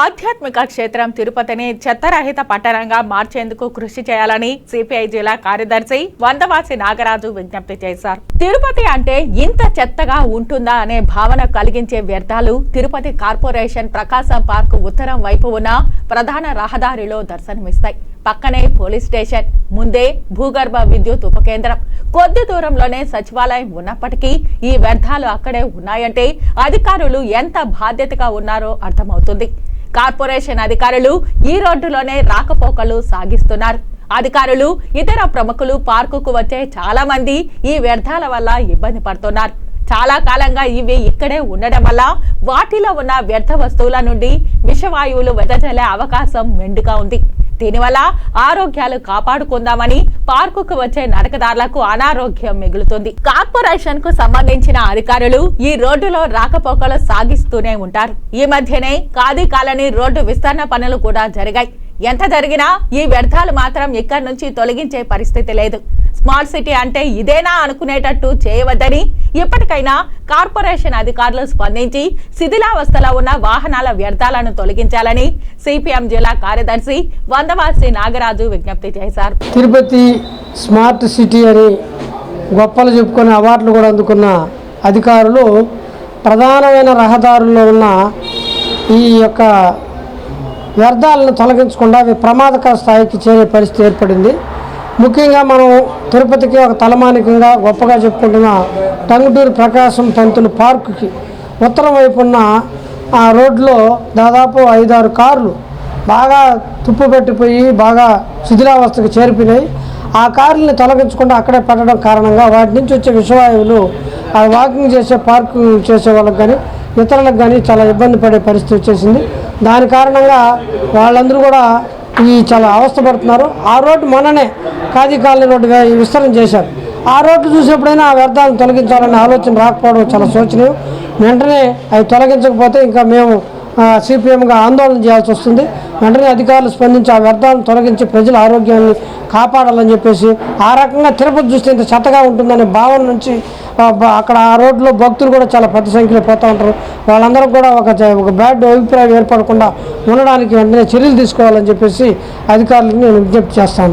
ఆధ్యాత్మిక క్షేత్రం తిరుపతిని చెత్తరహిత పట్టణంగా మార్చేందుకు కృషి చేయాలని సిపిఐ జిల్లా కార్యదర్శి వందవాసి నాగరాజు విజ్ఞప్తి చేశారు. తిరుపతి అంటే ఇంత చెత్తగా ఉంటుందా అనే భావన కలిగించే వ్యర్థాలు తిరుపతి కార్పొరేషన్ ప్రకాశం పార్క్ ఉత్తరం వైపు ఉన్న ప్రధాన రహదారిలో దర్శనమిస్తాయి. పక్కనే పోలీస్ స్టేషన్ ముందే భూగర్భ విద్యుత్ ఉపకేంద్రం కొద్ది దూరంలోనే సచివాలయం ఉన్నప్పటికీ ఈ వ్యర్థాలు అక్కడే ఉన్నాయంటే అధికారులు ఎంత బాధ్యతగా ఉన్నారో అర్థమవుతుంది. కార్పొరేషన్ అధికారులు ఈ రోడ్డులోనే రాకపోకలు సాగిస్తున్నారు. అధికారులు ఇతర ప్రముఖులు పార్కుకు వచ్చే చాలా మంది ఈ వ్యర్థాల వల్ల ఇబ్బంది పడుతున్నారు. చాలా కాలంగా ఇవి ఇక్కడే ఉండడం వల్ల వాటిలో ఉన్న వ్యర్థ వస్తువుల నుండి విషవాయువులు వెదజల్లే అవకాశం మెండుగా ఉంది. దీనివల్ల ఆరోగ్యాలు కాపాడుకుందామని పార్కుకు వచ్చే నడకదారులకు అనారోగ్యం మిగులుతుంది. కార్పొరేషన్కు సంబంధించిన అధికారులు ఈ రోడ్డులో రాకపోకలు సాగిస్తూనే ఉంటారు. ఈ మధ్యనే ఖాదీ కాలనీ రోడ్డు విస్తరణ పనులు కూడా జరిగాయి. ఎంత జరిగినా ఈ వ్యర్థాలు మాత్రం ఇక్కడి నుంచి తొలగించే పరిస్థితి లేదు. స్మార్ట్ సిటీ అంటే ఇదేనా అనుకునేటట్టు చేయవద్దని ఇప్పటికైనా కార్పొరేషన్ అధికారులు స్పందించి శిథిలావస్థలో ఉన్న వాహనాల వ్యర్థాలను తొలగించాలని సిపిఎం జిల్లా కార్యదర్శి వందవాసి నాగరాజు విజ్ఞప్తి చేశారు. తిరుపతి స్మార్ట్ సిటీ అని గొప్పలు చెప్పుకునే అవార్డులు కూడా అందుకున్న అధికారులు ప్రధానమైన రహదారుల్లో ఉన్న ఈ యొక్క వ్యర్థాలను తొలగించకుండా అవి ప్రమాదకర స్థాయికి చేరే పరిస్థితి ఏర్పడింది. ముఖ్యంగా మనం తిరుపతికి ఒక తలమానికంగా గొప్పగా చెప్పుకుంటున్న టంగుటూరు ప్రకాశం పంతులు పార్కుకి ఉత్తరం వైపు ఉన్న ఆ రోడ్లో దాదాపు ఐదారు కార్లు బాగా తుప్పు పెట్టిపోయి బాగా శిథిలావస్థకు చేరిపోయినాయి. ఆ కార్లని తొలగించకుండా అక్కడే పెట్టడం కారణంగా వాటి నుంచి వచ్చే విషవాయువులు ఆ వాకింగ్ చేసే పార్కింగ్ చేసే వాళ్ళకి కానీ ఇతరులకు కానీ చాలా ఇబ్బంది పడే పరిస్థితి వచ్చేసింది. దాని కారణంగా వాళ్ళందరూ కూడా ఈ చాలా అవస్థపడుతున్నారు. ఆ రోడ్డు మొన్ననే ఖాదీ కాలనీ రోడ్డు విస్తరణ చేశారు. ఆ రోడ్డు చూసేప్పుడైనా ఆ వ్యర్థాలను తొలగించాలనే ఆలోచన రాకపోవడం చాలా శోచనీయం. వెంటనే అవి తొలగించకపోతే ఇంకా మేము సిపిఎంగా ఆందోళన చేయాల్సి వస్తుంది. వెంటనే అధికారులు స్పందించి ఆ వ్యర్థాలను తొలగించి ప్రజల ఆరోగ్యాన్ని కాపాడాలని చెప్పేసి ఆ రకంగా తిరుపతి చూస్తే ఇంత చెత్తగా ఉంటుందనే భావన నుంచి అక్కడ ఆ రోడ్లో భక్తులు కూడా చాలా పెద్ద సంఖ్యలో పోతూ ఉంటారు. వాళ్ళందరూ కూడా ఒక ఒక బ్యాడ్ అభిప్రాయం ఏర్పడకుండా ఉండడానికి వెంటనే చర్యలు తీసుకోవాలని చెప్పేసి అధికారులకు నేను విజ్ఞప్తి చేస్తాను.